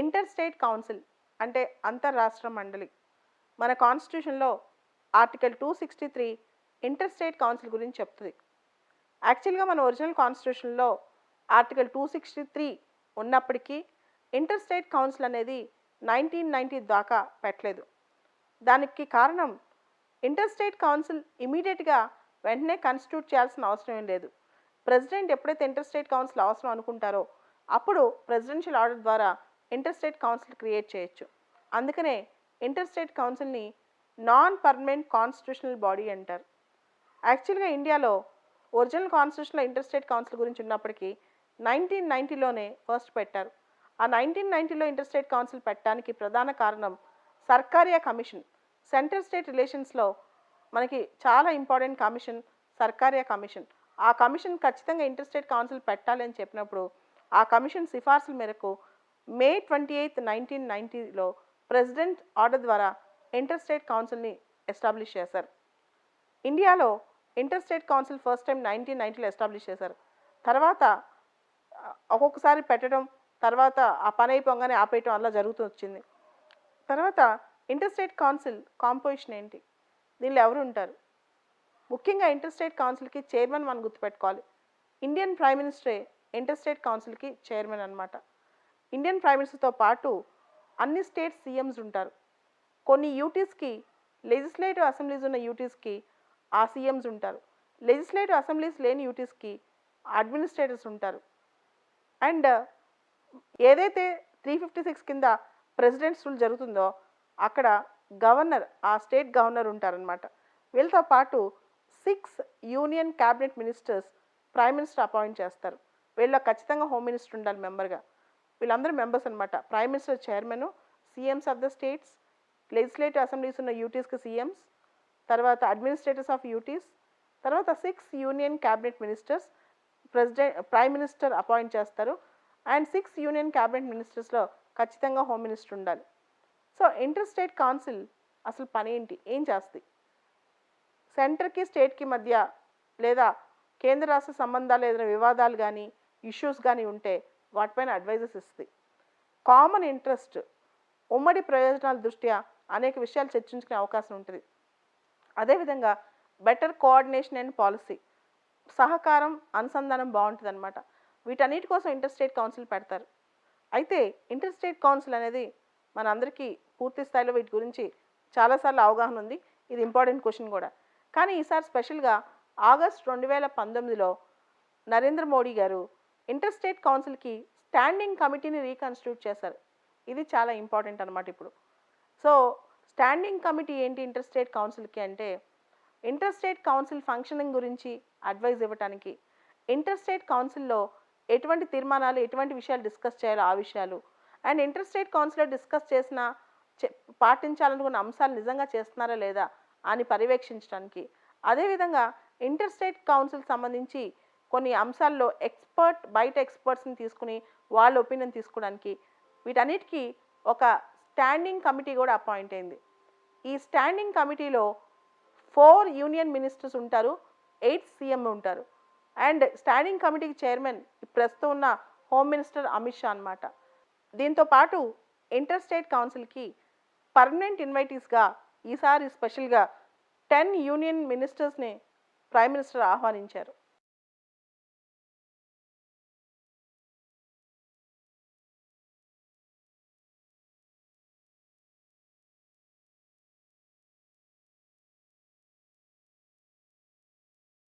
Inter state council అంటే అంతర్రాష్ట్ర మండలి. మన కాన్స్టిట్యూషన్లో article two sixty three inter state council గురించి చెప్తుంది. యాక్చువల్గా మన ఒరిజినల్ కాన్స్టిట్యూషన్లో ఆర్టికల్ టూ సిక్స్టీ త్రీ ఉన్నప్పటికీ ఇంటర్ స్టేట్ కౌన్సిల్ అనేది నైన్టీన్ నైంటీ దాకా పెట్టలేదు. దానికి కారణం ఇంటర్ స్టేట్ కౌన్సిల్ ఇమీడియట్గా వెంటనే కాన్స్టిట్యూట్ చేయాల్సిన అవసరం ఏం లేదు. ప్రెసిడెంట్ ఎప్పుడైతే ఇంటర్ స్టేట్ కౌన్సిల్ అవసరం అనుకుంటారో అప్పుడు ప్రెసిడెన్షియల్ ఆర్డర్ ద్వారా ఇంటర్ స్టేట్ కౌన్సిల్ క్రియేట్ చేయొచ్చు. అందుకనే ఇంటర్ స్టేట్ కౌన్సిల్ని నాన్ పర్మనెంట్ కాన్స్టిట్యూషనల్ బాడీ అంటారు. యాక్చువల్గా ఇండియాలో ఒరిజినల్ కాన్స్టిట్యూషన్లో ఇంటర్స్టేట్ కౌన్సిల్ గురించి ఉన్నప్పటికీ నైన్టీన్ నైంటీలోనే ఫస్ట్ పెట్టారు. ఆ నైన్టీన్ నైంటీలో ఇంటర్స్టేట్ కౌన్సిల్ పెట్టడానికి ప్రధాన కారణం సర్కారియా కమిషన్. సెంట్రల్ స్టేట్ రిలేషన్స్లో మనకి చాలా ఇంపార్టెంట్ కమిషన్ సర్కారియా కమిషన్. ఆ కమిషన్ ఖచ్చితంగా ఇంటర్స్టేట్ కౌన్సిల్ పెట్టాలి అని చెప్పినప్పుడు ఆ కమిషన్ సిఫార్సుల మేరకు మే ట్వంటీ ఎయిత్ నైన్టీన్ నైంటీలో ప్రెసిడెంట్ ఆర్డర్ ద్వారా ఇంటర్ స్టేట్ కౌన్సిల్ని ఎస్టాబ్లిష్ చేశారు. ఇండియాలో inter state council first time nineteen నైంటీలో establish చేశారు. తర్వాత ఒక్కొక్కసారి పెట్టడం తర్వాత ఆ పని అయిపోగానే ఆపేయటం అలా జరుగుతూ వచ్చింది. తర్వాత ఇంటర్ స్టేట్ కౌన్సిల్ కాంపోజిషన్ ఏంటి? దీనిలో ఎవరు ఉంటారు? ముఖ్యంగా ఇంటర్ స్టేట్ కౌన్సిల్కి చైర్మన్ మనం గుర్తుపెట్టుకోవాలి. ఇండియన్ ప్రైమ్ మినిస్టరే ఇంటర్ స్టేట్ కౌన్సిల్కి చైర్మన్ అనమాట ఇండియన్ ప్రైమ్ మినిస్టర్తో పాటు అన్ని స్టేట్ సీఎంస్ ఉంటారు. కొన్ని యూటీస్కి లెజిస్లేటివ్ అసెంబ్లీస్ ఉన్న యూటీస్కి ఆ సీఎంస్ ఉంటారు. లెజిస్లేటివ్ అసెంబ్లీస్ లేని యూటీస్కి అడ్మినిస్ట్రేటర్స్ ఉంటారు. అండ్ ఏదైతే త్రీ ఫిఫ్టీ సిక్స్ కింద ప్రెసిడెంట్స్ రూల్ జరుగుతుందో అక్కడ గవర్నర్ ఆ స్టేట్ గవర్నర్ ఉంటారనమాట వీళ్ళతో పాటు six union cabinet ministers prime minister appoint చేస్తారు. వీళ్ళ ఖచ్చితంగా హోమ్ మినిస్టర్ ఉండాలి మెంబర్గా వీళ్ళందరూ మెంబర్స్ అనమాట prime minister chairman CMs of the states legislative assemblies ఉన్న యూటీస్కి సీఎంస్ తర్వాత అడ్మినిస్ట్రేటర్స్ ఆఫ్ యూటీస్ తర్వాత six union cabinet ministers president prime minister appoint చేస్తారు. అండ్ సిక్స్ యూనియన్ క్యాబినెట్ మినిస్టర్స్లో ఖచ్చితంగా హోమ్ మినిస్టర్ ఉండాలి. సో ఇంటర్ స్టేట్ కౌన్సిల్ అసలు పని ఏంటి? ఏం చేస్తుంది సెంటర్కి స్టేట్కి మధ్య లేదా కేంద్ర రాష్ట్ర సంబంధాలు ఏదైనా వివాదాలు కానీ ఇష్యూస్ కానీ ఉంటే వాటిపైన అడ్వైజెస్ ఇస్తుంది కామన్ ఇంట్రెస్ట్ ఉమ్మడి ప్రయోజనాల దృష్ట్యా అనేక విషయాలు చర్చించుకునే అవకాశం ఉంటుంది. అదేవిధంగా బెటర్ కోఆర్డినేషన్ అండ్ పాలసీ సహకారం అనుసంధానం బాగుంటుంది అనమాట వీటన్నిటి కోసం ఇంటర్స్టేట్ కౌన్సిల్ పెడతారు. అయితే ఇంటర్ స్టేట్ కౌన్సిల్ అనేది మనందరికీ పూర్తి స్థాయిలో వీటి గురించి చాలాసార్లు అవగాహన ఉంది. ఇది ఇంపార్టెంట్ క్వశ్చన్ కూడా. కానీ ఈసారి స్పెషల్గా ఆగస్ట్ రెండు వేల పంతొమ్మిదిలో నరేంద్ర మోడీ గారు ఇంటర్ స్టేట్ కౌన్సిల్కి స్టాండింగ్ కమిటీని రీకన్స్టిట్యూట్ చేశారు. ఇది చాలా ఇంపార్టెంట్ అనమాట ఇప్పుడు. సో స్టాండింగ్ కమిటీ ఏంటి ఇంటర్ స్టేట్ కౌన్సిల్కి అంటే ఇంటర్ స్టేట్ కౌన్సిల్ ఫంక్షనింగ్ గురించి అడ్వైజ్ ఇవ్వటానికి ఇంటర్ స్టేట్ కౌన్సిల్లో ఎటువంటి తీర్మానాలు ఎటువంటి విషయాలు డిస్కస్ చేయాలో ఆ విషయాలు అండ్ ఇంటర్ స్టేట్ కౌన్సిల్లో డిస్కస్ చేసిన చె- పాటించాలనుకున్న అంశాలు నిజంగా చేస్తున్నారా లేదా అని పర్యవేక్షించడానికి అదేవిధంగా ఇంటర్ స్టేట్ కౌన్సిల్ సంబంధించి కొన్ని అంశాల్లో ఎక్స్పర్ట్ బయట ఎక్స్పర్ట్స్ని తీసుకుని వాళ్ళ ఒపీనియన్ తీసుకోవడానికి వీటన్నిటికీ ఒక స్టాండింగ్ కమిటీ కూడా అపాయింట్ అయింది. ఈ స్టాండింగ్ కమిటీలో ఫోర్ యూనియన్ మినిస్టర్స్ ఉంటారు ఎయిట్ సీఎం ఉంటారు. అండ్ స్టాండింగ్ కమిటీకి చైర్మన్ ప్రస్తుతం ఉన్న హోమ్ మినిస్టర్ అమిత్ షా అనమాట దీంతో పాటు ఇంటర్ స్టేట్ కౌన్సిల్కి పర్మనెంట్ ఇన్వైటీస్గా ఈసారి స్పెషల్గా టెన్ యూనియన్ మినిస్టర్స్ని ప్రైమ్ మినిస్టర్ ఆహ్వానించారు.